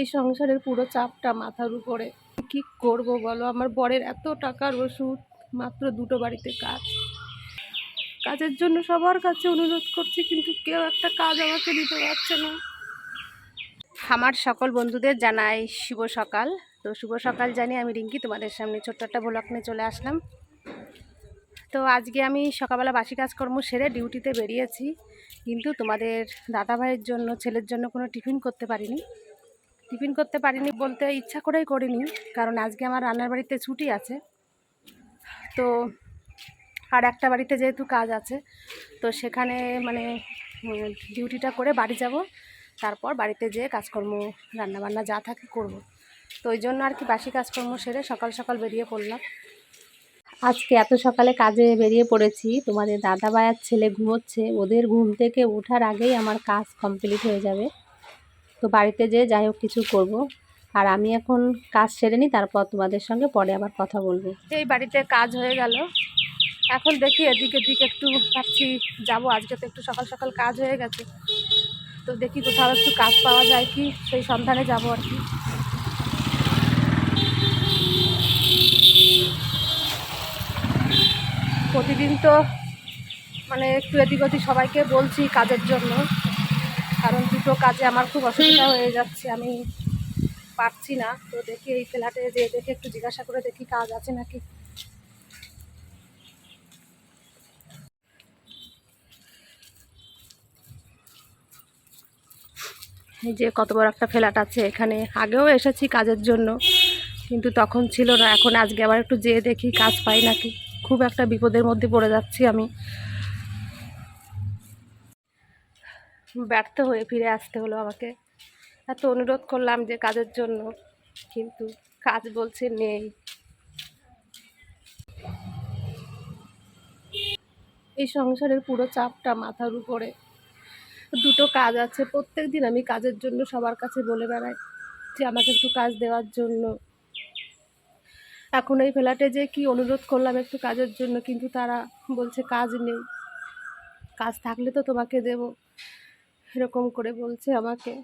এই সংসারের পুরো চাপটা মাথার উপরে। কি করব বলো? আমার বরের এত টাকার ওষুধ, মাত্র দুটো বাড়িতে কাজ। কাজের জন্য সবার কাছে অনুরোধ করছি, কিন্তু কেউ একটা কাজ আমাকে দিতে পারছে না। আমার সকল বন্ধুদের জানাই শুভ সকাল। তো শুভ সকাল জানি আমি রিঙ্কি, তোমাদের সামনে ছোট্ট একটা ব্লগ নিয়ে চলে আসলাম। তো আজকে আমি সকালবেলা বাসি কাজকর্ম সেরে ডিউটিতে বেরিয়েছি, কিন্তু তোমাদের দাদা ভাইয়ের জন্য, ছেলের জন্য কোনো টিফিন করতে পারিনি। টিফিন করতে পারিনি বলতে ইচ্ছা করেই করিনি, কারণ আজকে আমার রান্নার বাড়িতে ছুটি আছে। তো আর একটা বাড়িতে যেহেতু কাজ আছে, তো সেখানে মানে ডিউটিটা করে বাড়ি যাব। তারপর বাড়িতে যেয়ে কাজকর্ম, রান্নাবান্না যা থাকে করব। তো ওই জন্য আর কি বাসি কাজকর্ম সেরে সকাল সকাল বেরিয়ে পড়লাম। আজকে এত সকালে কাজে বেরিয়ে পড়েছি, তোমাদের দাদা ভাইয়ের ছেলে ঘুমোচ্ছে, ওদের ঘুম থেকে ওঠার আগেই আমার কাজ কমপ্লিট হয়ে যাবে। তো বাড়িতে যেয়ে যাই হোক কিছু করব। আর আমি এখন কাজ সেরে নিই, তারপর তোমাদের সঙ্গে পরে আবার কথা বলব। এই বাড়িতে কাজ হয়ে গেল। এখন দেখি এদিকে দিকে একটু ভাবছি যাব। আজকে তো একটু সকাল সকাল কাজ হয়ে গেছে। তো দেখি কোথাও একটু কাজ পাওয়া যায় কি? সেই সন্ধানে যাব আর কি। প্রতিদিন তো মানে একটু এদিক ওদিক সবাইকে বলছি কাজের জন্য। কারণ দুটো কাজে আমার খুব অসুবিধা হয়ে যাচ্ছে আমি পারছি না। তো দেখি এই ফ্ল্যাটে যে দেখে একটু জিজ্ঞাসা করে দেখি কাজ আছে নাকি। এই যে কত বড় একটা ফ্ল্যাট আছে এখানে আগেও এসেছি কাজের জন্য কিন্তু তখন ছিল না। এখন আজকে আবার একটু যেয়ে দেখি কাজ পাই নাকি। খুব একটা বিপদের মধ্যে পড়ে যাচ্ছি আমি। ব্যর্থ হয়ে ফিরে আসতে হলো আমাকে। এত অনুরোধ করলাম যে কাজের জন্য, কিন্তু কাজ বলছে নেই। এই সংসারের পুরো চাপটা মাথার উপরে। দুটো কাজ আছে, প্রত্যেক দিন আমি কাজের জন্য সবার কাছে বলে বেড়াই যে আমাকে একটু কাজ দেওয়ার জন্য। এখন এই ফ্ল্যাটে যে কি অনুরোধ করলাম একটু কাজের জন্য, কিন্তু তারা বলছে কাজ নেই। কাজ থাকলে তো তোমাকে দেব। এরকম করে বলছে আমাকে,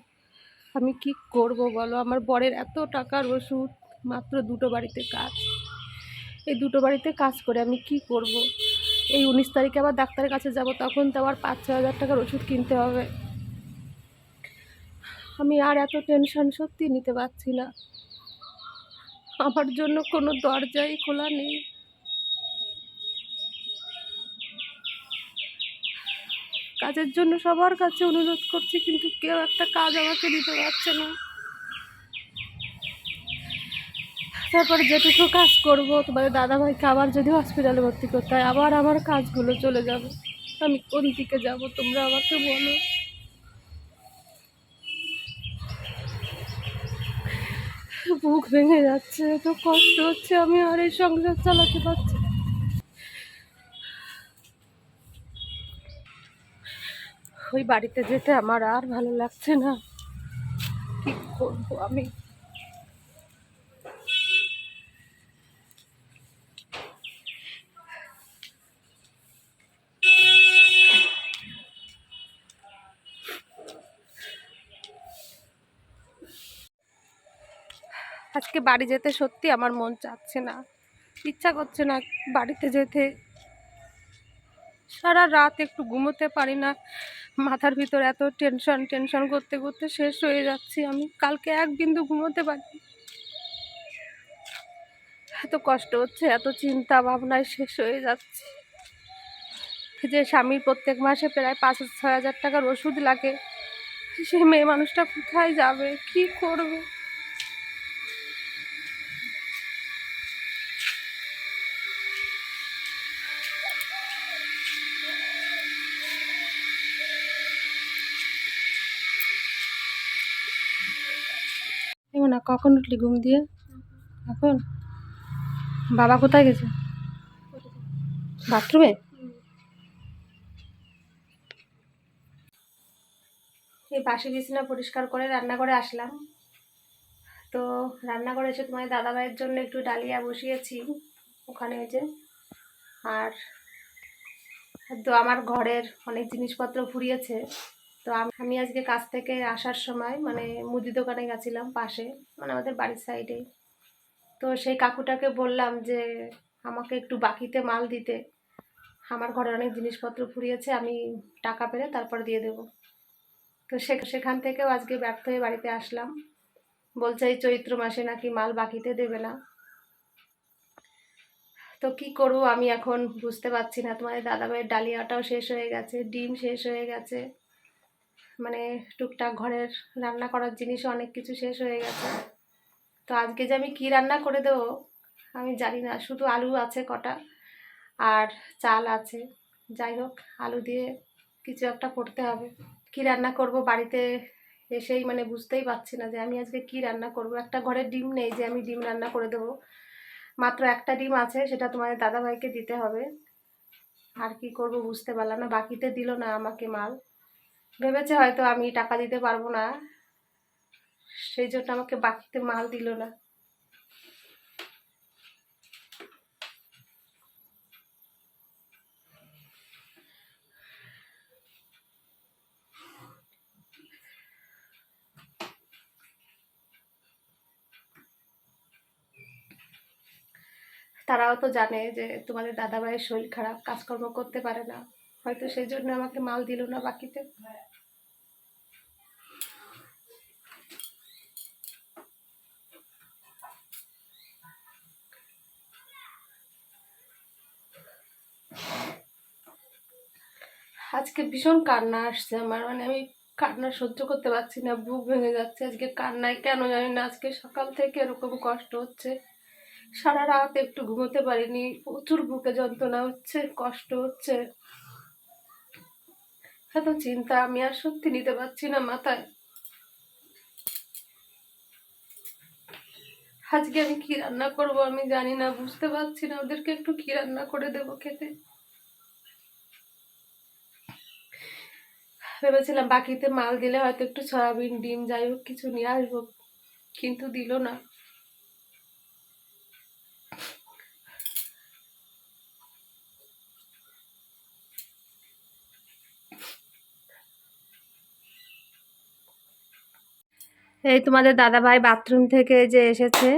আমি কি করব বলো? আমার বরের এত টাকার ওষুধ, মাত্র দুটো বাড়িতে কাজ। এই দুটো বাড়িতে কাজ করে আমি কি করব? এই উনিশ তারিখে আবার ডাক্তারের কাছে যাব, তখন তো আবার পাঁচ ছ হাজার টাকার ওষুধ কিনতে হবে। আমি আর এত টেনশন সত্যি নিতে পারছি না। আমার জন্য কোনো দরজাই খোলা নেই। কাজের জন্য সবার কাছে অনুরোধ করছি, কিন্তু কেউ একটা কাজ আমাকে দিতে পারছে না। তারপরে যেটুকু কাজ করব, তোমাদের দাদাভাইকে আবার যদি হসপিটালে ভর্তি করতে হয়, আবার আমার কাজগুলো চলে যাবে। আমি কোন দিকে যাব, তোমরা আমাকে বলো। বুক ভেঙে যাচ্ছে, এত কষ্ট হচ্ছে, আমি আর এই সংসার চালাতে পারছি ওই বাড়িতে যেতে আমার আর ভালো লাগছে না। কি করব আমি? আজকে বাড়ি যেতে সত্যি আমার মন চাচ্ছে না। ইচ্ছা করছে না বাড়িতে যেতে। সারা রাত একটু ঘুমোতে পারি না। মাথার ভিতর এত টেনশন টেনশন করতে করতে শেষ হয়ে যাচ্ছি আমি। কালকে এক বিন্দু ঘুমোতে পারি এত কষ্ট হচ্ছে, এত চিন্তা ভাবনায় শেষ হয়ে যাচ্ছে। যে স্বামীর প্রত্যেক মাসে প্রায় পাঁচ ছয় হাজার টাকার ওষুধ লাগে। সে মেয়ে মানুষটা কোথায় যাবে? কি করবে? না, কখন উঠলি ঘুম দিয়ে? এখন? বাবা কোথায় গেছে? বাথরুমে? এই বাসি বিছানা পরিষ্কার করে রান্না করে আসলাম। তো রান্না করে এসে তোমার দাদা ভাইয়ের জন্য একটু ডালিয়া বসিয়েছি, ওখানে যে। আর তো আমার ঘরের অনেক জিনিসপত্র ফুরিয়েছে। তো আমি আজকে কাজ থেকে আসার সময় মানে মুদি দোকানে গেছিলাম পাশে মানে আমাদের বাড়ির সাইডে। তো সেই কাকুটাকে বললাম যে, আমাকে একটু বাকিতে মাল দিতে। আমার ঘরে অনেক জিনিসপত্র ফুরিয়েছে, আমি টাকা পেলে তারপর দিয়ে দেবো। তো সে, সেখান থেকেও আজকে ব্যর্থ হয়ে বাড়িতে আসলাম। বলছে, এই চৈত্র মাসে নাকি মাল বাকিতে দেবে না। তো কি করব আমি এখন বুঝতে পারছি না। তোমাদের দাদাভাইয়ের ডালিয়াটাও শেষ হয়ে গেছে, ডিম শেষ হয়ে গেছে। মানে টুকটাক ঘরের রান্না করার জিনিসও অনেক কিছু শেষ হয়ে গেছে। তো আজকে যে আমি কি রান্না করে দেবো, আমি জানি না। শুধু আলু আছে কটা আর চাল আছে। যাই হোক, আলু দিয়ে কিছু একটা করতে হবে। কি রান্না করব বাড়িতে এসেই মানে বুঝতেই পারছি না যে আমি আজকে কি রান্না করব। একটা ঘরে ডিম নেই যে আমি ডিম রান্না করে দেবো। মাত্র একটা ডিম আছে, সেটা তোমাদের দাদাভাইকে দিতে হবে। আর কি করব বুঝতে পারলাম না, বাকিতে দিল না আমাকে মাল। ভেবেছে হয়তো আমি টাকা দিতে পারব না। সেই জন্য আমাকে বাকিতে মাল দিল না। তারাও তো জানে যে তোমাদের দাদাভাইয়ের শরীর খারাপ, কাজকর্ম করতে পারে না। হয়তো সেই জন্য আমাকে মাল দিল না বাকিতে। আজকে ভীষণ কান্না আসছে আমার মানে আমি কান্না সহ্য করতে পারছি না, বুক ভেঙে যাচ্ছে। আজকে কান্নায় কেন জানি না, আজকে সকাল থেকে এরকম কষ্ট হচ্ছে। সারা রাত একটু ঘুমোতে পারিনি, প্রচুর বুকে যন্ত্রণা হচ্ছে, কষ্ট হচ্ছে। এত চিন্তা আমি আর সত্যি নিতে পারছি না মাথায়। আজকে আমি কি রান্না করব আমি জানি না, বুঝতে পারছি না। ওদেরকে একটু কি রান্না করে দেবো খেতে? ভেবেছিলাম বাকিতে মাল দিলে হয়তো একটু সয়াবিন, ডিম, যাই হোক, কিছু নিয়ে আসব, কিন্তু দিল না। এই তোমাদের দাদাভাই বাথরুম থেকে যে এসেছে।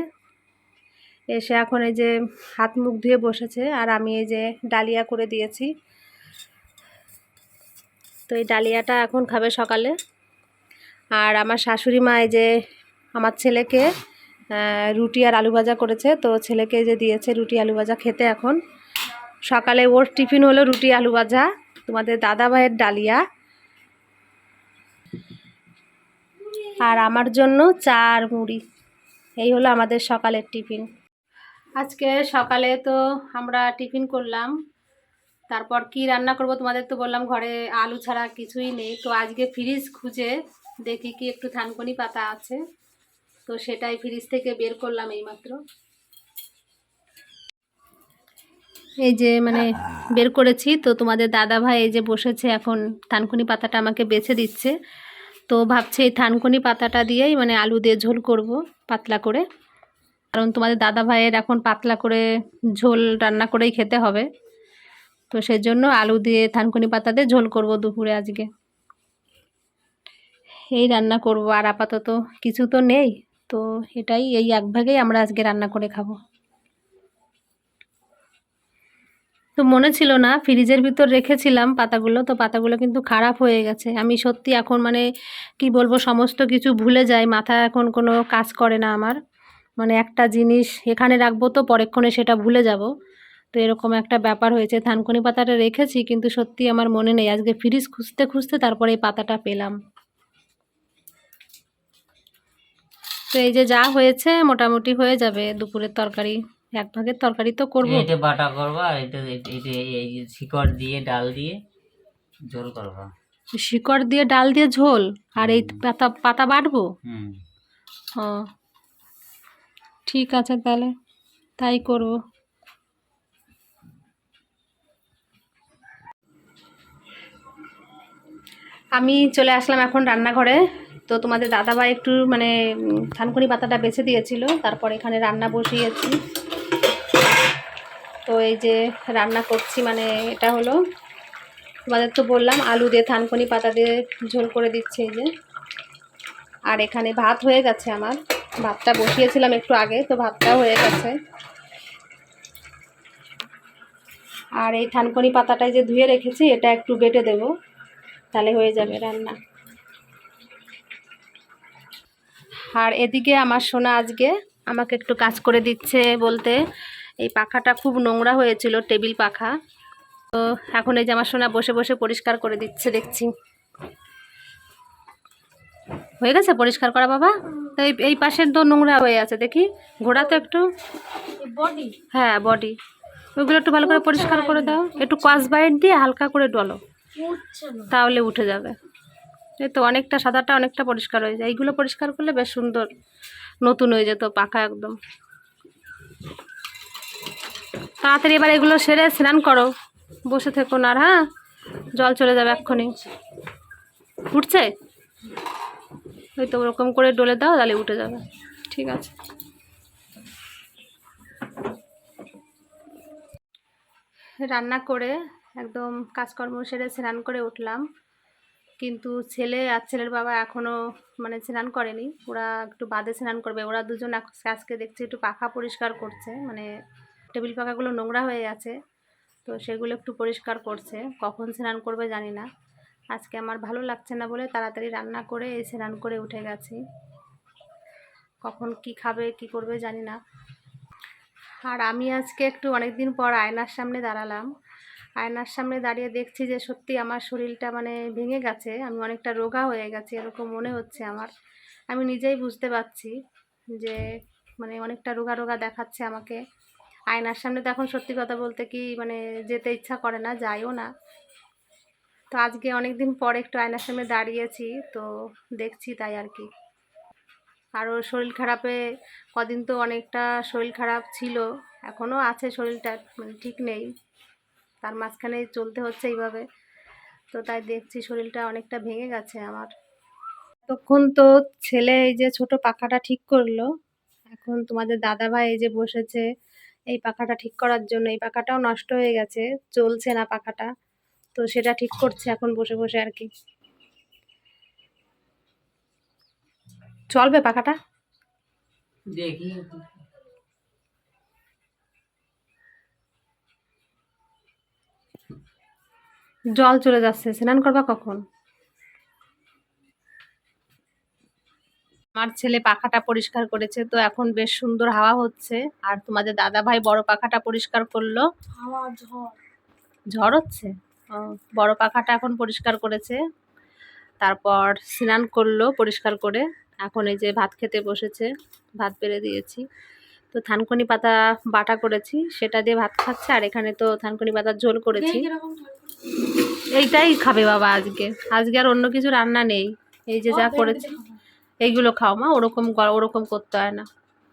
এসে এখন এই যে হাত মুখ ধুয়ে বসেছে, আর আমি এই যে ডালিয়া করে দিয়েছি। তো এই ডালিয়াটা এখন খাবে সকালে। আর আমার শাশুড়ি মা এই যে আমার ছেলেকে রুটি আর আলু ভাজা করেছে। তো ছেলেকে যে দিয়েছে রুটি আলু ভাজা খেতে এখন। সকালে ওর টিফিন হলো রুটি আলু ভাজা। তোমাদের দাদা ভাইয়ের ডালিয়া। আর আমার জন্য চা আর মুড়ি। এই হলো আমাদের সকালের টিফিন। আজকে সকালে তো আমরা টিফিন করলাম। তারপর কি রান্না করব তোমাদের তো বললাম, ঘরে আলু ছাড়া কিছুই নেই। তো আজকে ফ্রিজ খুঁজে দেখি কি একটু থানকুনি পাতা আছে। তো সেটাই ফ্রিজ থেকে বের করলাম এইমাত্র। এই যে মানে বের করেছি। তো তোমাদের দাদা ভাই এই যে বসেছে এখন, থানকুনি পাতাটা আমাকে বেছে দিচ্ছে। তো ভাবছি এই থানকুনি পাতাটা দিয়েই মানে আলু দিয়ে ঝোল করব পাতলা করে। কারণ তোমাদের দাদা ভাইয়ের এখন পাতলা করে ঝোল রান্না করেই খেতে হবে। তো সেজন্য আলু দিয়ে থানকুনি পাতা দিয়ে ঝোল করব দুপুরে আজকে। এই রান্না করব আর আপাতত কিছু তো নেই। তো এটাই, এই এক ভাগেই আমরা আজকে রান্না করে খাব। তো মনে ছিল না, ফ্রিজের ভিতর রেখেছিলাম পাতাগুলো, তো পাতাগুলো কিন্তু খারাপ হয়ে গেছে। আমি সত্যি এখন মানে কি বলব, সমস্ত কিছু ভুলে যাই মাথা এখন কোনো কাজ করে না আমার। মানে একটা জিনিস এখানে রাখব তো পরেক্ষণে সেটা ভুলে যাব। তো এরকম একটা ব্যাপার হয়েছে। থানকুনি পাতাটা রেখেছি, কিন্তু সত্যি আমার মনে নেই। আজকে ফ্রিজ খুঁজতে খুঁজতে তারপরে এই পাতাটা পেলাম। তো এই যে যা হয়েছে, মোটামুটি হয়ে যাবে দুপুরের তরকারি। এক ভাগের তরকারি তো করব। এটা বাটা করবা এটা এই- শিকড় দিয়ে ডাল দিয়ে ঝোল করবা। শিকড় দিয়ে ডাল দিয়ে ঝোল? আর এই পাতা পাতা বাটবো? ও ঠিক আছে তাহলে তাই করব। আমি চলে আসলাম এখন রান্নাঘরে। তো তোমাদের দাদাভাই একটু মানে থানকুনি পাতাটা বেছে দিয়েছিল তারপর এখানে রান্না বসিয়েছি। তো এই যে রান্না করছি মানে এটা হলো, তোমাদের তো বললাম, আলু দিয়ে থানকুনি পাতা দিয়ে ঝোল করে দিচ্ছে এই যে। আর এখানে ভাত হয়ে গেছে আমার। ভাতটা বসিয়েছিলাম একটু আগে, তো ভাতটাও হয়ে গেছে। আর এই থানকুনি পাতাটাই যে ধুয়ে রেখেছি, এটা একটু বেটে দেব, তাহলে হয়ে যাবে রান্না। আর এদিকে আমার সোনা আজকে আমাকে একটু কাজ করে দিচ্ছে বলতে এই পাখাটা খুব নোংরা হয়েছিল টেবিল পাখা। তো এখন এই সোনা বসে বসে পরিষ্কার করে দিচ্ছে দেখছি। হয়ে গেছে পরিষ্কার করা বাবা? তো এই এই পাশের তো নোংরা হয়ে আছে দেখি। ঘোড়া তো একটু বডি হ্যাঁ বডি ওইগুলো একটু ভালো করে পরিষ্কার করে দাও। একটু কসবাইট দিয়ে হালকা করে ডলো। তাহলে উঠে যাবে। এই তো অনেকটা সাদাটা অনেকটা পরিষ্কার হয়ে যায়। এইগুলো পরিষ্কার করলে বেশ সুন্দর নতুন হয়ে যেত পাকা একদম। তাড়াতাড়ি এবার এগুলো সেরে স্নান করো। বসে থেকো না আর হ্যাঁ? জল চলে যাবে এক্ষুনি। উঠছে? ওই তো ওরকম করে ডলে দাও, তাহলে উঠে যাবে। ঠিক আছে। রান্না করে, একদম কাজকর্ম সেরে স্নান করে উঠলাম। কিন্তু ছেলে আর ছেলের বাবা এখনও মানে স্নান করেনি। ওরা একটু বাদে স্নান করবে। ওরা দুজন আজ- আজকে দেখছি একটু পাখা পরিষ্কার করছে। মানে টেবিল পাখাগুলো নোংরা হয়ে আছে তো সেগুলো একটু পরিষ্কার করছে। কখন স্নান করবে জানি না। আজকে আমার ভালো লাগছে না বলে তাড়াতাড়ি রান্না করে এই স্নান করে উঠে গেছি। কখন কি খাবে, কি করবে জানি না। আর আমি আজকে একটু অনেক দিন পর আয়নার সামনে দাঁড়ালাম। আয়নার সামনে দাঁড়িয়ে দেখছি যে সত্যি আমার শরীরটা মানে ভেঙে গেছে। আমি অনেকটা রোগা হয়ে গেছি, এরকম মনে হচ্ছে আমার। আমি নিজেই বুঝতে পারছি যে মানে অনেকটা রোগা রোগা দেখাচ্ছে আমাকে। আয়নার সামনে তো এখন সত্যি কথা বলতে কি মানে যেতে ইচ্ছা করে না, যাইও না। তো আজকে অনেক দিন পর একটু আয়নার সামনে দাঁড়িয়েছি, তো দেখছি তাই আর কি। আরও শরীর খারাপে কদিন তো অনেকটা শরীর খারাপ ছিল এখনও আছে শরীরটা মানে ঠিক নেই। তার মাঝখানে চলতে হচ্ছে এইভাবে। তো তাই দেখছি শরীরটা অনেকটা ভেঙে গেছে আমার। তখন তো ছেলে এই যে ছোট পাখাটা ঠিক করল, এখন তোমাদের দাদা ভাই এই যে বসেছে এই পাখাটা ঠিক করার জন্য। এই পাখাটাও নষ্ট হয়ে গেছে চলছে না পাখাটা। তো সেটা ঠিক করছে এখন বসে বসে আর কি। চলবে পাখাটা? দেখি। জল চলে যাচ্ছে। স্নান করবা কখন? আমার ছেলে পাখাটা পরিষ্কার করেছে তো এখন বেশ সুন্দর হাওয়া হচ্ছে। আর তোমাদের দাদা ভাই বড় পাখাটা পরিষ্কার করল। ঝড়। হচ্ছে? বড় পাখাটা এখন পরিষ্কার করেছে। তারপর স্নান করল পরিষ্কার করে। এখন এই যে ভাত খেতে বসেছে ভাত বেড়ে দিয়েছি। তো থানকুনি পাতা বাটা করেছি সেটা দিয়ে ভাত খাচ্ছে আর এখানে তো থানকুনি পাতার ঝোল করেছি। এইটাই খাবে বাবা আজকে। আজকে আর অন্য কিছু রান্না নেই। এই যে যা করেছি। এইগুলো খাও মা, ওরকম ওরকম করতে হয় না।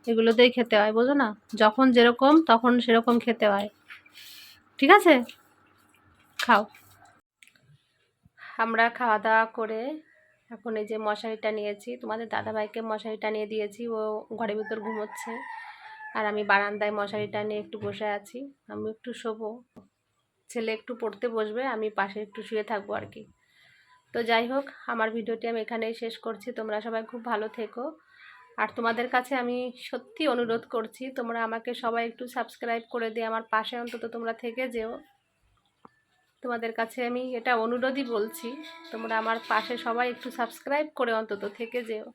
এগুলোতেই খেতে হয়, বোঝো না? যখন যেরকম, তখন সেরকম খেতে হয়। ঠিক আছে? খাও। আমরা খাওয়া দাওয়া করে এখন এই যে মশারিটা নিয়েছি, তোমাদের দাদাভাইকে মশারিটা নিয়ে দিয়েছি, ও ঘরের ভিতর ঘুমোচ্ছে। আর আমি বারান্দায় মশারিটা নিয়ে একটু বসে আছি। আমি একটু শোবো। ছেলে একটু পড়তে বসবে, আমি পাশে একটু শুয়ে থাকব আর কি। তো যাই হোক, আমার ভিডিওটি আমি এখানেই শেষ করছি। তোমরা সবাই খুব ভালো থেকো। আর তোমাদের কাছে আমি সত্যি অনুরোধ করছি, তোমরা আমাকে সবাই একটু সাবস্ক্রাইব করে দিয়ে আমার পাশে অন্তত তোমরা থেকে যেও। তোমাদের কাছে আমি এটা অনুরোধই বলছি, তোমরা আমার পাশে সবাই একটু সাবস্ক্রাইব করে অন্তত থেকে যেও।